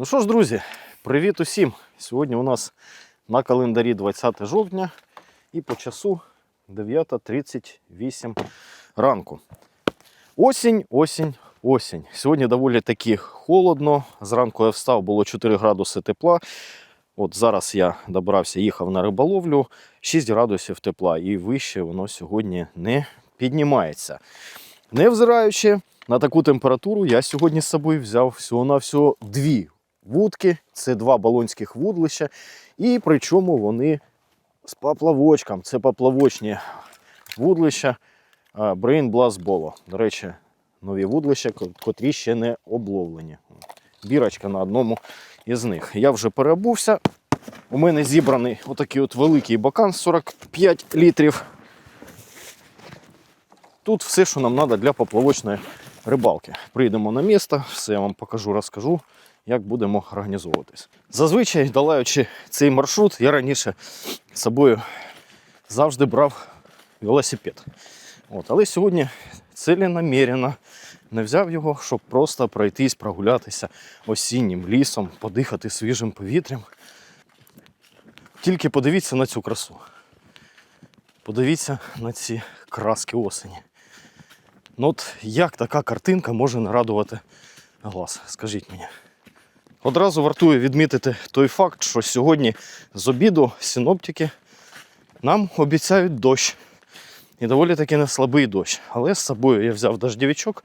Ну що ж, друзі, привіт усім! Сьогодні у нас на календарі 20 жовтня і по часу 9.38 ранку. Осінь, осінь, осінь. Сьогодні доволі таки холодно. Зранку я встав, було 4 градуси тепла. От зараз я добрався, їхав на риболовлю, 6 градусів тепла, і вище воно сьогодні не піднімається. Невзираючи на таку температуру, я сьогодні з собою взяв всього-навсього дві вудки. Це два балонських вудлища. І причому вони з поплавочком. Це поплавочні вудлища а, Brain Blast Bolo. До речі, нові вудлища, котрі ще не обловлені. Бірочка на одному із них. Я вже переобувся. У мене зібраний отакий от великий бакан 45 літрів. Тут все, що нам треба для поплавочної рибалки. Прийдемо на місце, все я вам покажу, розкажу, як будемо організовуватись. Зазвичай, долаючи цей маршрут, я раніше з собою завжди брав велосипед. От, але сьогодні ціленамірено не взяв його, щоб просто пройтись, прогулятися осіннім лісом, подихати свіжим повітрям. Тільки подивіться на цю красу. Подивіться на ці краски осені. Ну от як така картинка може нарадувати глаз? Скажіть мені. Одразу вартує відмітити той факт, що сьогодні з обіду синоптики нам обіцяють дощ. І доволі таки не слабий дощ. Але з собою я взяв дождівичок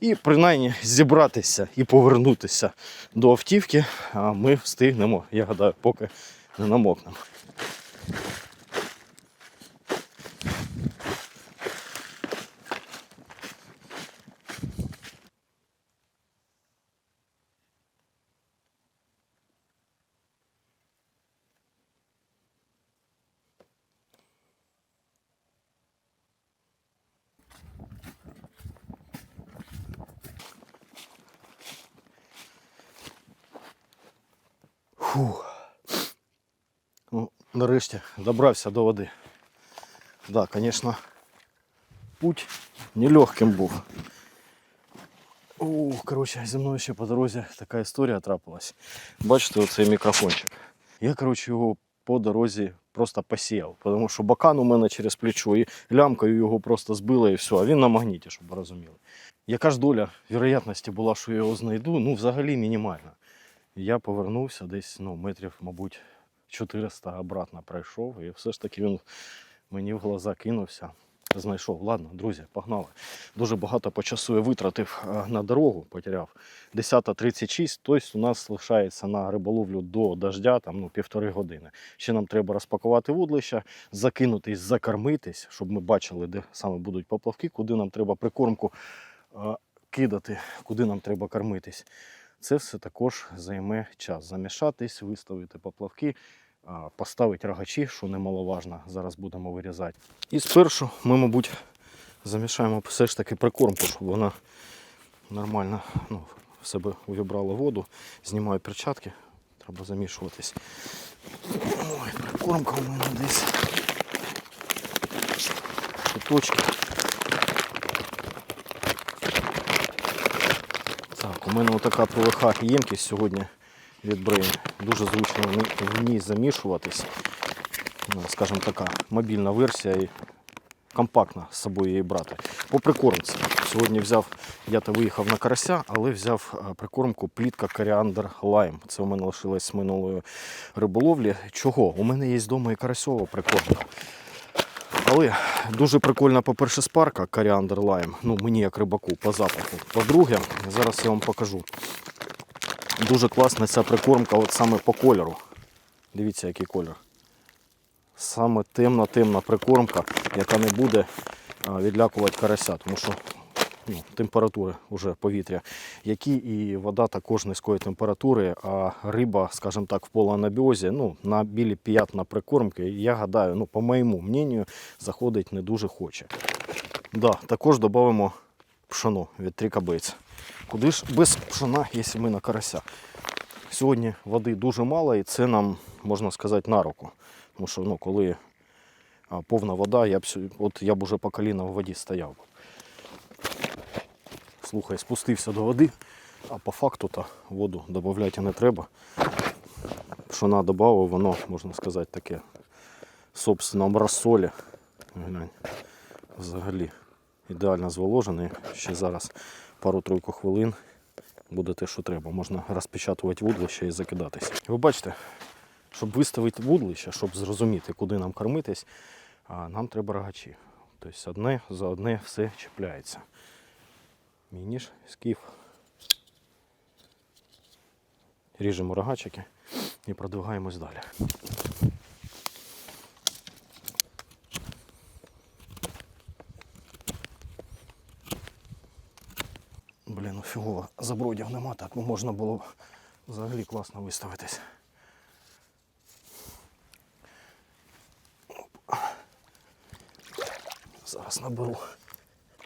і принаймні зібратися і повернутися до автівки, а ми встигнемо, я гадаю, поки не намокнемо. Фух. Ну, нарешті добрався до води. Да, звісно, путь нелегким був. Ух, коротше, зі мною ще по дорозі така історія трапилась. Бачите, оцей мікрофончик. Я, коротше, його по дорозі просто посіяв, тому що бакан у мене через плечо і лямкою його просто збило і все, а він на магніті, щоб ви розуміли. Яка ж доля вірогятності була, що я його знайду, ну взагалі мінімальна. Я повернувся десь ну, метрів, мабуть, 400 обратно пройшов, і все ж таки він мені в глаза кинувся. Знайшов. Ладно, друзі, погнали. Дуже багато по часу я витратив е, на дорогу, потеряв. 10.36, тобто у нас лишається на риболовлю до дождя там, ну, півтори години. Ще нам треба розпакувати вудлища, закинутись, закормитись, щоб ми бачили, де саме будуть поплавки, куди нам треба прикормку е, кидати, куди нам треба кормитись. Це все також займе час. Замішатись, виставити поплавки, поставити рогачі, що немаловажно. Зараз будемо вирізати. І спершу ми, мабуть, замішаємо все ж таки прикормку, щоб вона нормально ну, в себе увібрала воду. Знімаю перчатки, треба замішуватись. Ой, прикормка у мене десь. Куточки. Так, у мене отака ПВХ ємкість сьогодні від Brain. Дуже зручно в ній- замішуватись. Ну, Скажімо така, мобільна версія і компактно з собою її брати. По прикормці. Сьогодні взяв, я то виїхав на карася, але взяв е, прикормку плітка коріандр лайм. Це у мене лишилось з минулої риболовлі. Чого? У мене є вдома і карасьова прикормка. Але дуже прикольна, по-перше, спарка коріандр лайм. Ну, мені як рибаку по запаху. По-друге, зараз я вам покажу. Дуже класна ця прикормка, от саме по кольору. Дивіться, який кольор. Саме темна-темна прикормка, яка не буде відлякувати карася, тому що ну, температури вже повітря, які і вода також низької температури, а риба, скажімо так, в полуанабіозі, ну, на білі п'ятна прикормки, я гадаю, ну, по моєму мненню, заходить не дуже хоче. Да, також додамо пшоно від трикабейць. Куди ж без пшона, якщо ми на карася? Сьогодні води дуже мало і це нам, можна сказати, на руку. Тому що ну, коли повна вода, я б, от я б уже по коліна в воді стояв. Слухай, спустився до води, А по факту то воду додати не треба. Пшона додав, воно, можна сказати, таке собственно розсолі. Глянь. Взагалі ідеально зволожений. Ще зараз пару-тройку хвилин буде те, що треба. Можна розпечатувати вудлище і закидатись. Ви бачите, щоб виставити вудлище, щоб зрозуміти, куди нам кормитись, нам треба рогачі. Тобто одне за одне все чіпляється. Мініш, скіф. Ріжемо рогачики і продвигаємось далі. Блін, ну фігово, забродів нема, так ну можна було взагалі класно виставитись. Зараз наберу.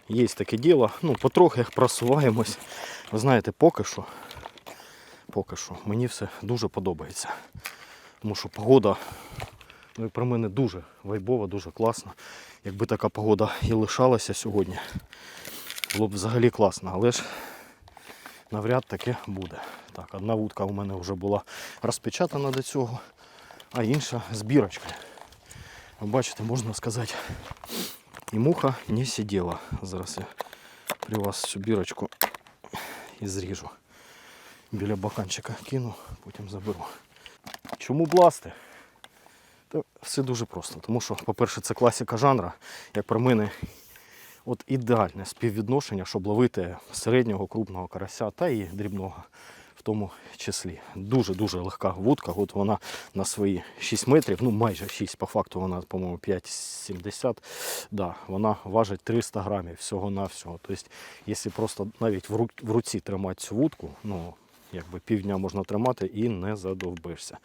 Є таке діло, ну потрохи просуваємось. Ви знаєте, поки що, поки що мені все дуже подобається. Тому що погода ну, про мене дуже вайбова, дуже класна. Якби така погода і лишалася сьогодні, було б взагалі класно, але ж навряд таке буде. Так, одна вудка у мене вже була розпечатана до цього, а інша з бірочкою. Ви бачите, можна сказати, і муха не сиділа. Зараз я при вас цю бірочку і зріжу. Біля баканчика кину, потім заберу. Чому бласти? Та все дуже просто. Тому що, по-перше, це класика жанра. Як про мене, от ідеальне співвідношення, щоб ловити середнього крупного карася та і дрібного тому числі. Дуже-дуже легка вудка. От вона на свої 6 метрів, ну майже 6, по факту вона, по-моєму, 5,70. Да, вона важить 300 грамів всього-навсього. Тобто, якщо просто навіть в руці тримати цю вудку, ну, якби півдня можна тримати і не задовбишся.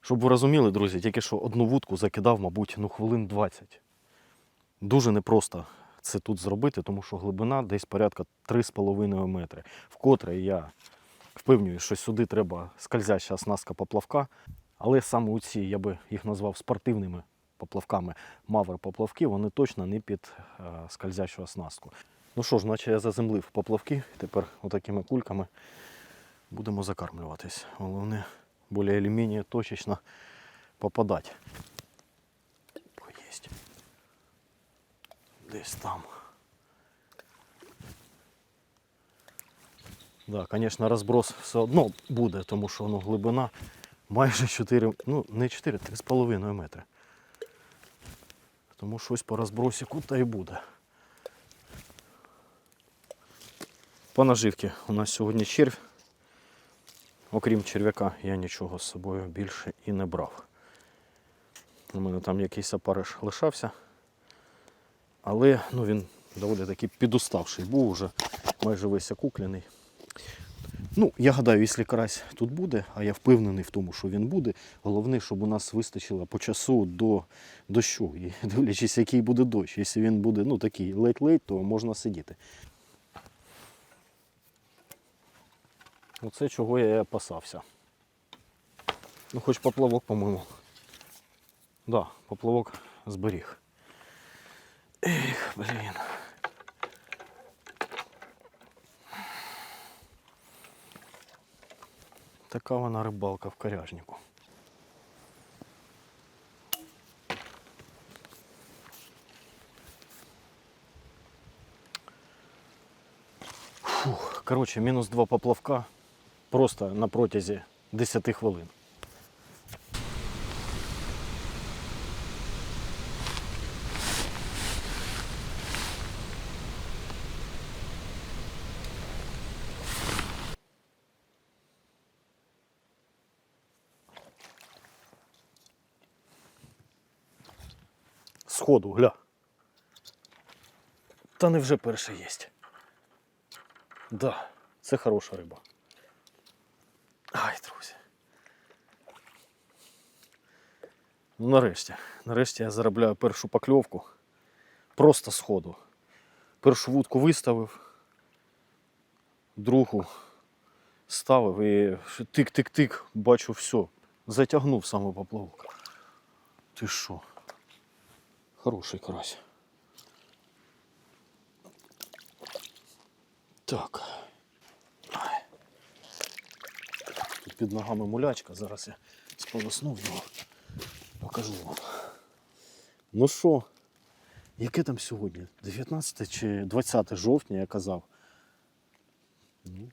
Щоб ви розуміли, друзі, тільки що одну вудку закидав, мабуть, ну хвилин 20. Дуже непросто це тут зробити, тому що глибина десь порядка 3,5 метри. Вкотре я впевнюю, що сюди треба скользяща оснастка поплавка. Але саме у ці, я би їх назвав спортивними поплавками, мавр поплавки, вони точно не під е, скользящу оснастку. Ну що ж, наче я заземлив поплавки, тепер отакими кульками будемо закармлюватись. Головне, більш-менш точечно попадати. Десь там. Да, звісно, розброс все одно буде, тому що ну, глибина майже 4, ну не 4, 3,5 метри. Тому щось по розбросіку та й буде. По наживці у нас сьогодні червь. Окрім черв'яка, я нічого з собою більше і не брав. У мене там якийсь опариш лишався. Але ну, він доволі таки підуставший був уже, майже весь окуклений. Ну, я гадаю, якщо карась тут буде, а я впевнений в тому, що він буде. Головне, щоб у нас вистачило по часу до дощу. І дивлячись, який буде дощ. Якщо він буде ну, такий ледь-ледь, то можна сидіти. Оце чого я і опасався. Ну, хоч поплавок, по-моєму. Да, поплавок зберіг. Ех, блін. Така вона рибалка в коряжнику. Фух, коротше, мінус два поплавка просто на протязі 10 хвилин. Сходу, гля. Та невже перше єсть. Да, це хороша риба. Ай, друзі. Ну, нарешті. Нарешті я заробляю першу покльовку. Просто сходу. Першу вудку виставив, другу ставив і тик-тик-тик, бачу все. Затягнув саме поплавок. Ти що? Хороший карась. Так. Ай. під ногами мулячка. Зараз я сполосну його. Покажу вам. Ну що, яке там сьогодні? 19 чи 20 жовтня, я казав. Ну,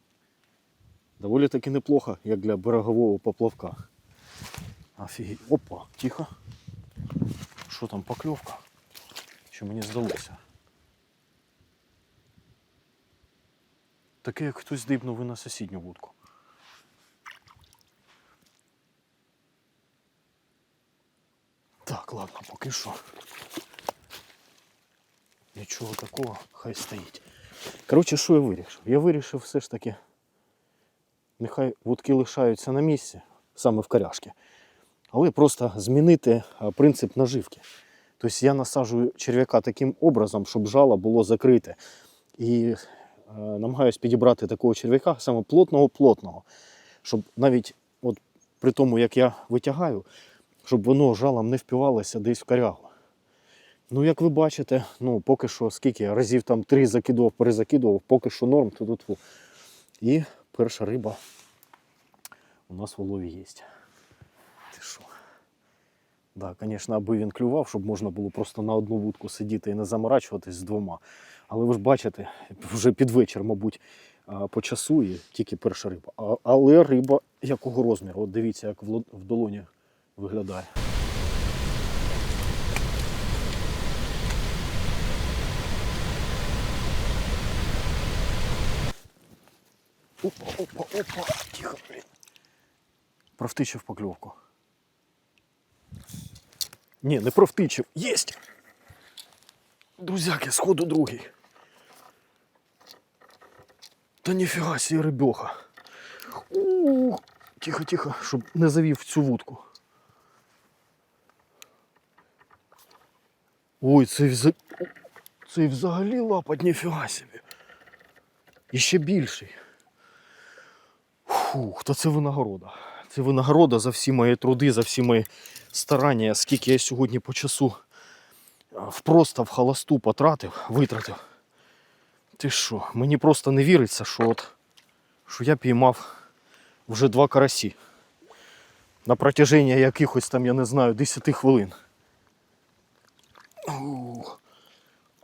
доволі таки неплохо, як для берегового поплавка. Офігеть. Опа, тихо. Що там, покльовка? Що мені здалося? Таке, як хтось дибнув і на сусідню вудку. Так, ладно, поки що. Нічого такого, хай стоїть. Коротше, що я вирішив? Я вирішив все ж таки, нехай вудки лишаються на місці, саме в коряшки, але просто змінити принцип наживки. Тобто я насаджую черв'яка таким образом, щоб жало було закрите. І е, намагаюсь підібрати такого черв'яка, саме плотного-плотного, щоб навіть от при тому, як я витягаю, щоб воно жалом не впівалося десь в корягу. Ну, як ви бачите, ну поки що скільки разів там три закидував, перезакидував, поки що норм, то тут. І перша риба у нас в улові є. Да, звісно, аби він клював, щоб можна було просто на одну вудку сидіти і не заморачуватись з двома. Але ви ж бачите, вже під вечір, мабуть, по часу і тільки перша риба. Але риба якого розміру? От дивіться, як в долоні виглядає. Опа, опа, опа. Тихо, блін. Провтичив покльовку. Ні, не провтичив. Єсть! Друзяки, сходу другий. Та ніфіга сі рибьоха. Ух, Тихо, тихо, щоб не завів цю вудку. Ой, цей, вза... цей взагалі лапать ніфіга собі. І ще більший. Фух, та це винагорода. Це винагорода за всі мої труди, за всі мої старання, скільки я сьогодні по часу впросто в холосту потратив, витратив. Ти що, мені просто не віриться, що от що я піймав вже два карасі. На протяженні якихось там, я не знаю, 10 хвилин.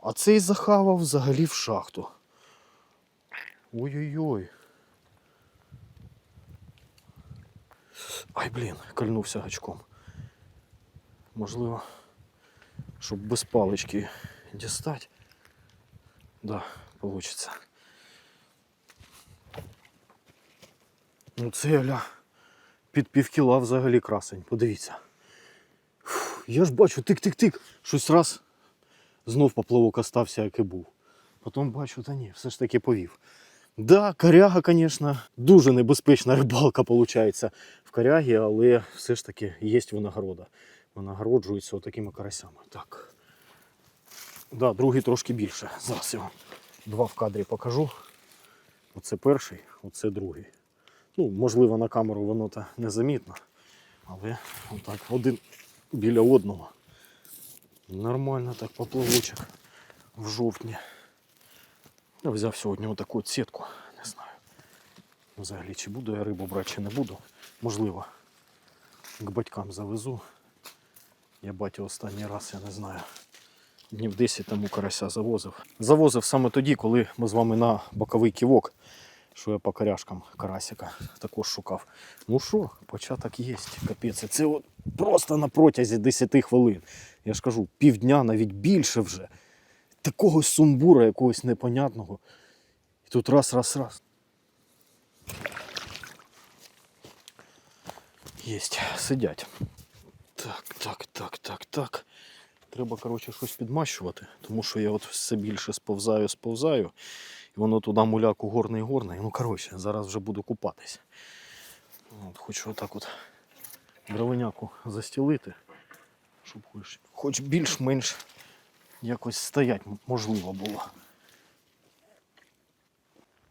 А цей захавав взагалі в шахту. Ой-ой-ой. Ай, блін, кольнувся гачком. Можливо, щоб без палички дістати. Да, получится. Ну це ля під півкіла взагалі красень, подивіться. Фу, я ж бачу, тик-тик-тик. Щось раз знов поплавок остався, як і був. Потім бачу, та ні, все ж таки повів. Да, коряга, звісно, дуже небезпечна рибалка виходить в корягі, але все ж таки є винагорода. Винагороджуються отакими карасями. Так. Да, другий трошки більше. Зараз вам два в кадрі покажу. Оце перший, оце другий. Ну, можливо, на камеру воно та незамітно. Але отак, один біля одного. Нормально так поплавочок в жовтні. Я взяв сьогодні отаку от сітку. Не знаю. Взагалі, чи буду я рибу брати, чи не буду. Можливо, к батькам завезу. Я батю останній раз, я не знаю. Днів 10 тому карася завозив. Завозив саме тоді, коли ми з вами на боковий ківок, що я по коряшкам карасика також шукав. Ну що, початок є, капець. Це от просто на протязі 10 хвилин. Я ж кажу, півдня, навіть більше вже. Такого сумбура якогось непонятного. І тут раз, раз, раз. Єсть, сидять. Так, так, так, так, так. Треба, коротше, щось підмащувати, тому що я от все більше сповзаю, сповзаю, і воно туди муляку горний горний. Ну, коротше, зараз вже буду купатись. От, хочу отак от дровиняку застілити, щоб хоч, хоч більш-менш якось стоять можливо було.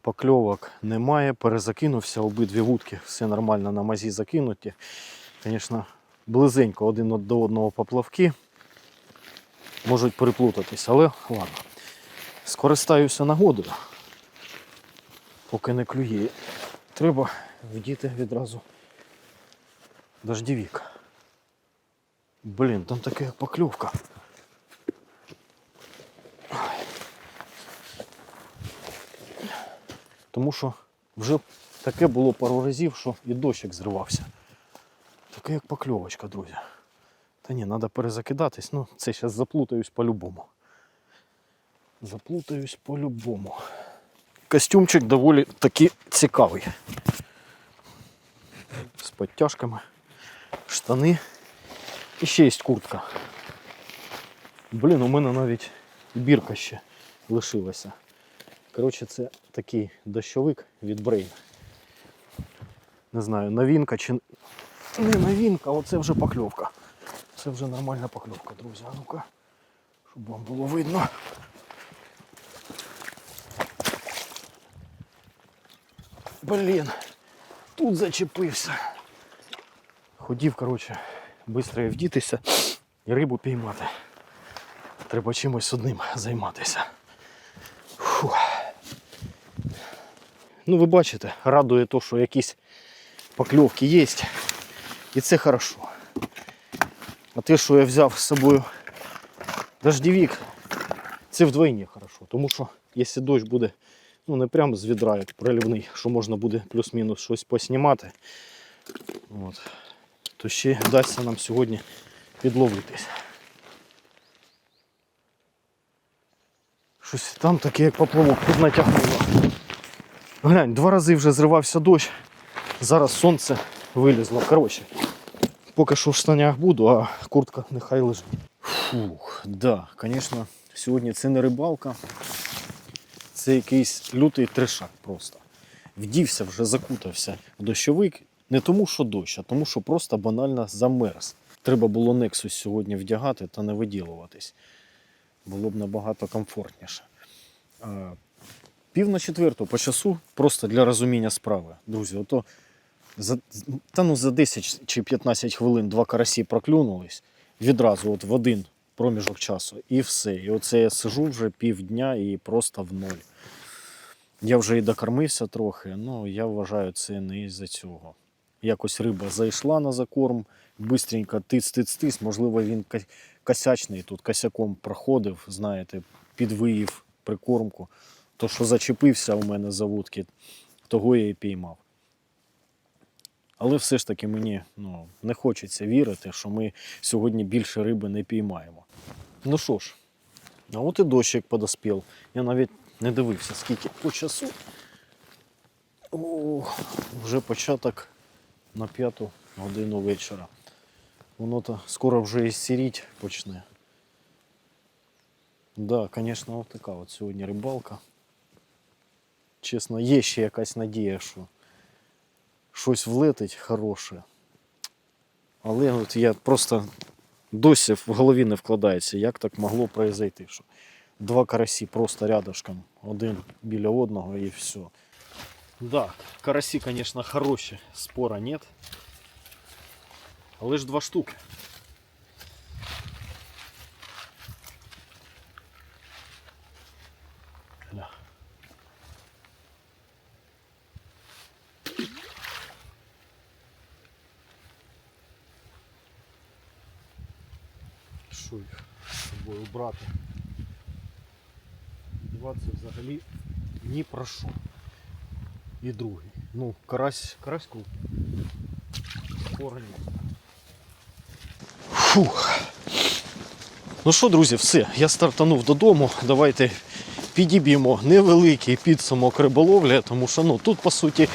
Покльовок немає, перезакинувся, обидві вудки, все нормально на мазі закинуті. Звісно, близенько один до одного поплавки. Можуть переплутатись, але ладно. Скористаюся нагодою. Поки не клює. Треба вдіти відразу дождівік. Блін, там така покльовка. Тому що вже таке було пару разів, що і дощик зривався. Таке як покльовочка, друзі. Та ні, треба перезакидатись, ну це зараз заплутаюсь по-любому. Заплутаюсь по-любому. Костюмчик доволі таки цікавий. З підтяжками, штани. І ще є куртка. Блін, у мене навіть бірка ще лишилася. Коротше, це такий дощовик від Brain. Не знаю, новинка чи не новинка, оце вже покльовка. Це вже нормальна покльовка, друзі. А ну-ка, щоб вам було видно. Блін, тут зачепився. Ходів, коротше, швидко вдітися і рибу піймати. Треба чимось одним займатися. Фу. Ну, ви бачите, радує то, що якісь покльовки є. І це хорошо. А те, що я взяв з собою дождевик, це вдвойні хорошо. Тому що якщо дощ буде ну не прямо з відра, як проливний, що можна буде плюс-мінус щось поснімати, от, то ще вдасться нам сьогодні підловитись. Щось там таке, як поплавок, піднатягнуло. Глянь, два рази вже зривався дощ, зараз сонце вилізло. Коротше, поки що в штанях буду, а куртка нехай лежить. Фух, да, звісно, сьогодні це не рибалка, це якийсь лютий трешак просто. Вдівся, вже закутався в дощовик. Не тому, що дощ, а тому, що просто банально замерз. Треба було Nexus сьогодні вдягати та не виділуватись. Було б набагато комфортніше. Пів на четверту по часу, просто для розуміння справи. Друзі, ото за, та ну за 10 чи 15 хвилин два карасі проклюнулись відразу от в один проміжок часу. І все. І оце я сижу вже півдня і просто в ноль. Я вже і докормився трохи, ну я вважаю, це не із-за цього. Якось риба зайшла на закорм, бистренько тиц-тиц-тиц, можливо, він косячний тут косяком проходив, знаєте, підвиїв прикормку. То, що зачепився у мене за вудки, того я і піймав. Але все ж таки мені ну, не хочеться вірити, що ми сьогодні більше риби не піймаємо. Ну що ж, а от і дощик подоспів. Я навіть не дивився, скільки по часу. О, вже початок на п'яту годину вечора. Воно то скоро вже і сіріть почне. Да, звісно, така от сьогодні рибалка. Чесно, є ще якась надія, що щось влетить хороше. Але от я просто досі в голові не вкладається, як так могло произойти, що два карасі просто рядышком, один біля одного і все. Да, карасі, звісно, хороші, спора нет. Але ж два штуки. Їх з собою брати? Діватися взагалі ні про що. І другий. Ну, карась. Спора ні. Фух. Ну що, друзі, все, я стартанув додому. Давайте підіб'ємо невеликий підсумок риболовлі, тому що ну, тут, по суті,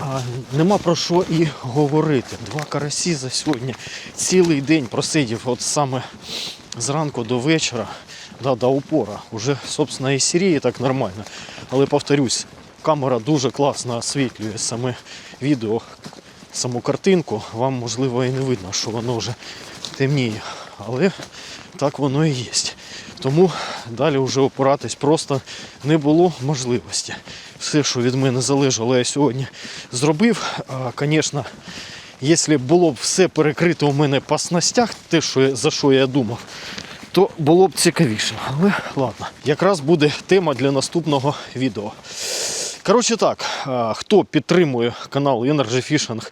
а, нема про що і говорити. Два карасі за сьогодні цілий день просидів от саме зранку до вечора, да, до упора. Уже, собственно, і сіріє так нормально. Але повторюсь, камера дуже класно освітлює саме відео, саму картинку. Вам можливо і не видно, що воно вже темніє. Але так воно і є. Тому далі вже опиратись просто не було можливості. Все, що від мене залежало, я сьогодні зробив. Звісно, якщо було б все перекрито у мене по снастях, те, що, за що я думав, то було б цікавіше. Але ладно, якраз буде тема для наступного відео. Коротше так, хто підтримує канал Energy Fishing,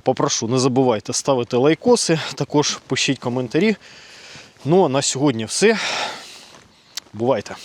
попрошу, не забувайте ставити лайкоси, також пишіть коментарі. Ну а на сьогодні все. Бувайте!